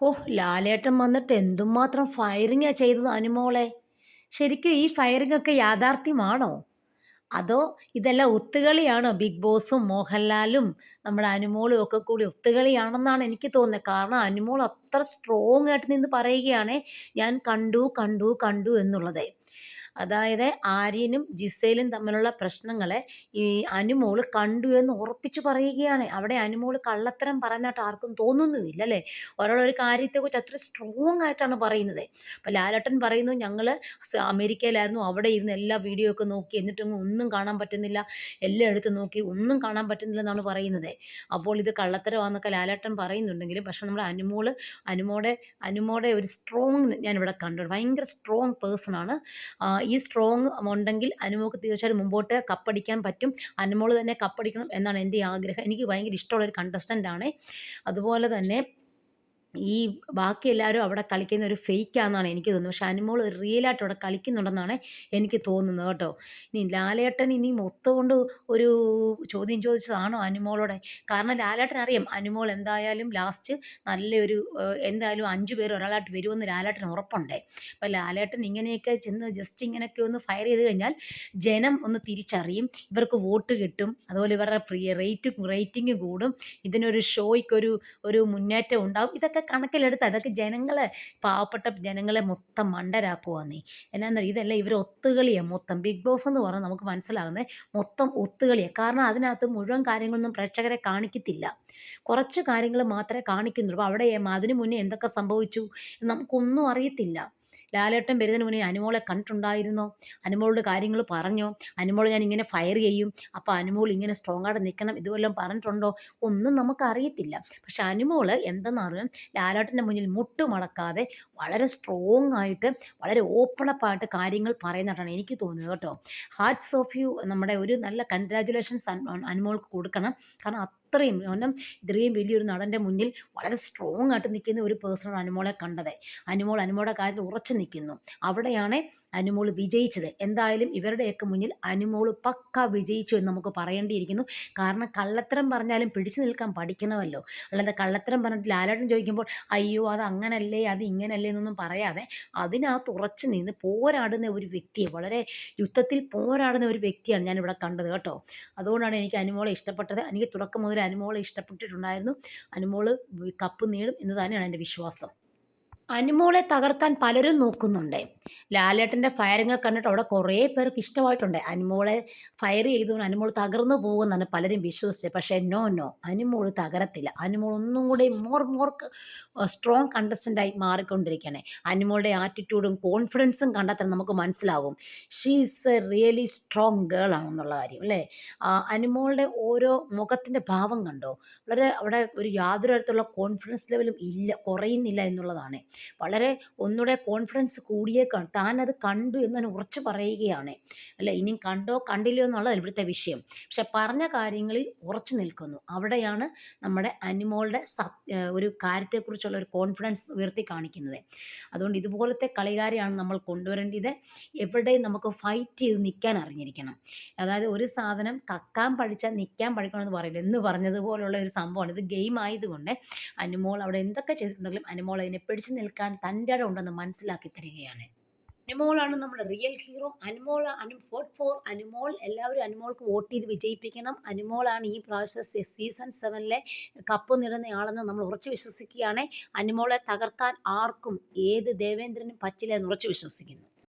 ഓ ലാലേട്ടൻ വന്നിട്ട് എന്തുമാത്രം ഫയറിങ്ങാ ചെയ്തത് അനുമോളെ. ശരിക്കും ഈ ഫയറിംഗ് ഒക്കെ യാഥാർത്ഥ്യമാണോ? അതോ ഇതെല്ലാം ഒത്തുകളിയാണോ? ബിഗ് ബോസും മോഹൻലാലും നമ്മുടെ അനുമോളും ഒക്കെ കൂടി ഒത്തുകളിയാണെന്നാണ് എനിക്ക് തോന്നുന്നത്. കാരണം അനുമോൾ അത്ര സ്ട്രോങ് ആയിട്ട് നിന്ന് പറയുകയാണ് ഞാൻ കണ്ടു കണ്ടു കണ്ടു എന്നുള്ളത്. അതായത് ആര്യനും ജിസയിലും തമ്മിലുള്ള പ്രശ്നങ്ങളെ ഈ അനുമോൾ കണ്ടു എന്ന് ഉറപ്പിച്ചു പറയുകയാണ്. അവിടെ അനുമോൾ കള്ളത്തരം പറഞ്ഞിട്ട് ആർക്കും തോന്നുന്നുമില്ല അല്ലേ? ഒരാളൊരു കാര്യത്തെക്കുറിച്ച് അത്ര സ്ട്രോങ് ആയിട്ടാണ് പറയുന്നത്. അപ്പോൾ ലാലട്ടൻ പറയുന്നു ഞങ്ങൾ അമേരിക്കയിലായിരുന്നു അവിടെ ഇരുന്ന് എല്ലാ വീഡിയോ ഒക്കെ നോക്കി എന്നിട്ടൊന്നും ഒന്നും കാണാൻ പറ്റുന്നില്ല. എല്ലാം എടുത്ത് നോക്കി ഒന്നും കാണാൻ പറ്റുന്നില്ല എന്നാണ് പറയുന്നത്. അപ്പോൾ ഇത് കള്ളത്തരമാണെന്നൊക്കെ ലാലട്ടൻ പറയുന്നുണ്ടെങ്കിലും പക്ഷെ നമ്മുടെ അനുമോൾ അനുമോടെ അനുമോടെ ഒരു സ്ട്രോങ് ഞാനിവിടെ കണ്ടു ഭയങ്കര സ്ട്രോങ് ആണ്. ഈ സ്ട്രോങ് ഉണ്ടെങ്കിൽ അനുമോൾക്ക് തീർച്ചയായിട്ടും മുമ്പോട്ട് കപ്പടിക്കാൻ പറ്റും. അനുമോൾ തന്നെ കപ്പടിക്കണം എന്നാണ് എന്റെ ആഗ്രഹം. എനിക്ക് ഭയങ്കര ഇഷ്ടമുള്ളൊരു കണ്ടസ്റ്റന്റ് ആണ്. അതുപോലെ തന്നെ ഈ ബാക്കി എല്ലാവരും അവിടെ കളിക്കുന്ന ഒരു ഫേക്കാണെന്നാണ് എനിക്ക് തോന്നുന്നത്. പക്ഷേ അനുമോൾ റിയലായിട്ട് അവിടെ കളിക്കുന്നുണ്ടെന്നാണ് എനിക്ക് തോന്നുന്നത് കേട്ടോ. ഇനി ലാലേട്ടൻ ഇനി മൊത്തം കൊണ്ട് ഒരു ചോദ്യം ചോദിച്ചതാണോ അനുമോളോടെ? കാരണം ലാലേട്ടൻ അറിയാം അനുമോൾ എന്തായാലും ലാസ്റ്റ് നല്ലൊരു എന്തായാലും അഞ്ചു പേർ ഒരാളായിട്ട് വരുമെന്ന് ലാലേട്ടൻ ഉറപ്പുണ്ടേ. അപ്പം ലാലേട്ടൻ ഇങ്ങനെയൊക്കെ ചെന്ന് ജസ്റ്റ് ഇങ്ങനെയൊക്കെ ഒന്ന് ഫയർ ചെയ്ത് കഴിഞ്ഞാൽ ജനം ഒന്ന് തിരിച്ചറിയും. ഇവർക്ക് വോട്ട് കിട്ടും. അതുപോലെ ഇവരുടെ റേറ്റ് റേറ്റിംഗ് കൂടും. ഇതിനൊരു ഷോയ്ക്കൊരു ഒരു മുന്നേറ്റം ഉണ്ടാവും. ഇതൊക്കെ കണക്കിലെടുത്ത് അതൊക്കെ ജനങ്ങളെ പാവപ്പെട്ട ജനങ്ങളെ മൊത്തം മണ്ടരാക്കുവാന്നേ എന്നാന്നറിയാം ഇതെല്ലാം ഇവർ ഒത്തുകളിയാണ് മൊത്തം. ബിഗ് ബോസ് എന്ന് പറഞ്ഞാൽ നമുക്ക് മനസ്സിലാകുന്നത് മൊത്തം ഒത്തുകളിയാണ് കാരണം അതിനകത്ത് മുഴുവൻ കാര്യങ്ങളൊന്നും പ്രേക്ഷകരെ കാണിക്കത്തില്ല. കുറച്ച് കാര്യങ്ങൾ മാത്രമേ കാണിക്കുന്നുള്ളൂ. അപ്പോൾ അവിടെ അതിനു മുന്നേ എന്തൊക്കെ സംഭവിച്ചു നമുക്കൊന്നും അറിയത്തില്ല. ലാലേട്ടൻ വരുന്നതിന് മുന്നേ അനുമോളെ കണ്ടിട്ടുണ്ടായിരുന്നോ? അനുമോളോട് കാര്യങ്ങൾ പറഞ്ഞോ? അനുമോൾ ഞാൻ ഇങ്ങനെ ഫയർ ചെയ്യും. അപ്പോൾ അനുമോൾ ഇങ്ങനെ സ്ട്രോങ് ആയിട്ട് നിൽക്കണം ഇതുവല്ലം പറഞ്ഞിട്ടുണ്ടോ? ഒന്നും നമുക്കറിയത്തില്ല പക്ഷെ അനുമോൾ എന്തെന്നറിയാം ലാലേട്ടന്റെ മുന്നിൽ മുട്ടുമടക്കാതെ വളരെ സ്ട്രോങ് ആയിട്ട് വളരെ ഓപ്പൺ ആയിട്ട് കാര്യങ്ങൾ പറയുന്നതാണ് എനിക്ക് തോന്നുന്നത് കേട്ടോ. ഹാർട്ട്സ് ഓഫ് യു നമ്മുടെ ഒരു നല്ല കൺഗ്രാജുലേഷൻസ് അനുമോൾക്ക് കൊടുക്കണം. കാരണം അത്രയും കാരണം ഇത്രയും വലിയൊരു നടന്റെ മുന്നിൽ വളരെ സ്ട്രോങ് ആയിട്ട് നിൽക്കുന്ന ഒരു പേഴ്സണാണ് അനുമോളെ കണ്ടത്. അനുമോൾ അനുമോളുടെ കാര്യത്തിൽ ഉറച്ചു നിൽക്കുന്നു. അവിടെയാണ് അനുമോൾ വിജയിച്ചത്. എന്തായാലും ഇവരുടെയൊക്കെ മുന്നിൽ അനുമോൾ പക്ക വിജയിച്ചു എന്ന് നമുക്ക് പറയേണ്ടിയിരിക്കുന്നു. കാരണം കള്ളത്തരം പറഞ്ഞാലും പിടിച്ചു നിൽക്കാൻ പഠിക്കണമല്ലോ. അല്ലാതെ കള്ളത്തരം പറഞ്ഞിട്ട് ലാലേട്ടൻ ചോദിക്കുമ്പോൾ അയ്യോ അത് അങ്ങനല്ലേ അത് ഇങ്ങനല്ലേ എന്നൊന്നും പറയാതെ അതിനകത്ത് ഉറച്ചു നിന്ന് പോരാടുന്ന ഒരു വ്യക്തിയെ വളരെ യുദ്ധത്തിൽ പോരാടുന്ന ഒരു വ്യക്തിയാണ് ഞാനിവിടെ കണ്ടത് കേട്ടോ. അതുകൊണ്ടാണ് എനിക്ക് അനുമോളെ ഇഷ്ടപ്പെട്ടത്. എനിക്ക് തുടക്കം മുതൽ അനുമോളെ ഇഷ്ടപ്പെട്ടിട്ടുണ്ടായിരുന്നു. അനുമോൾ കപ്പ് നേടും എന്ന് തന്നെയാണ് എന്റെ വിശ്വാസം. അനുമോളെ തകർക്കാൻ പലരും നോക്കുന്നുണ്ട്. ലാലേട്ടന്റെ ഫയറിങ് കണ്ടിട്ട് അവിടെ കുറേ പേർക്ക് ഇഷ്ടമായിട്ടുണ്ട്. അനുമോളെ ഫയർ ചെയ്തുകൊണ്ട് അനുമോൾ തകർന്നു പോകുമെന്നാണ് പലരും വിശ്വസിച്ചത്. പക്ഷേ നോ നോ അനുമോൾ തകരത്തില്ല. അനുമോൾ ഒന്നും കൂടി മോർ മോർ സ്ട്രോങ് കണ്ടസ്റ്റന്റായി മാറിക്കൊണ്ടിരിക്കുകയാണ്. അനുമോളുടെ ആറ്റിറ്റ്യൂഡും കോൺഫിഡൻസും കണ്ടാൽ തന്നെ നമുക്ക് മനസ്സിലാകും. She is a really strong girl ആണെന്നുള്ള കാര്യം അല്ലേ? അനുമോളുടെ ഓരോ മുഖത്തിന്റെ ഭാവം കണ്ടോ? വളരെ അവിടെ ഒരു യാതൊരു തരത്തിലുള്ള കോൺഫിഡൻസ് ലെവലും ഇല്ല കുറയുന്നില്ല എന്നുള്ളതാണ്. വളരെ ഒന്നുകൂടെ കോൺഫിഡൻസ് കൂടിയേക്കാണ് താനത് കണ്ടു എന്ന് തന്നെ ഉറച്ചു പറയുകയാണ്. അല്ല ഇനിയും കണ്ടോ കണ്ടില്ലയോ എന്നുള്ളത് ഇവിടുത്തെ വിഷയം. പക്ഷെ പറഞ്ഞ കാര്യങ്ങളിൽ ഉറച്ചു നിൽക്കുന്നു. അവിടെയാണ് നമ്മുടെ അനിമോളുടെ ഒരു കാര്യത്തെക്കുറിച്ചുള്ള ഒരു കോൺഫിഡൻസ് ഉയർത്തി കാണിക്കുന്നത്. അതുകൊണ്ട് ഇതുപോലത്തെ കളികാരെയാണ് നമ്മൾ കൊണ്ടുവരേണ്ടത്. എവിടെയും നമുക്ക് ഫൈറ്റ് ചെയ്ത് നിൽക്കാൻ അറിഞ്ഞിരിക്കണം. അതായത് ഒരു സാധനം കക്കാൻ പഠിച്ചാൽ നിൽക്കാൻ പഠിക്കണമെന്ന് പറയില്ല. എന്ന് പറഞ്ഞതുപോലുള്ള ഒരു സംഭവമാണ്. ഇത് ഗെയിം ആയതുകൊണ്ട് അനുമോൾ അവിടെ എന്തൊക്കെ ചെയ്തിട്ടുണ്ടെങ്കിലും അനുമോൾ അതിനെ പിടിച്ചു നിൽക്കാൻ തന്റെ ഉണ്ടെന്ന് മനസ്സിലാക്കി തരികയാണ്. അനുമോളാണ് നമ്മുടെ real hero Anumol Anu forty four Anumol. എല്ലാവരും അനുമോൾക്ക് വോട്ട് ചെയ്ത് വിജയിപ്പിക്കണം. അനുമോളാണ് ഈ പ്രാവശ്യം സീസൺ സെവനിലെ കപ്പ് നേടുന്നയാളെന്ന് നമ്മൾ ഉറച്ചു വിശ്വസിക്കുകയാണ്. അനുമോളെ തകർക്കാൻ ആർക്കും ഏത് ദേവേന്ദ്രനും പറ്റില്ല എന്ന് ഉറച്ചു വിശ്വസിക്കുന്നു.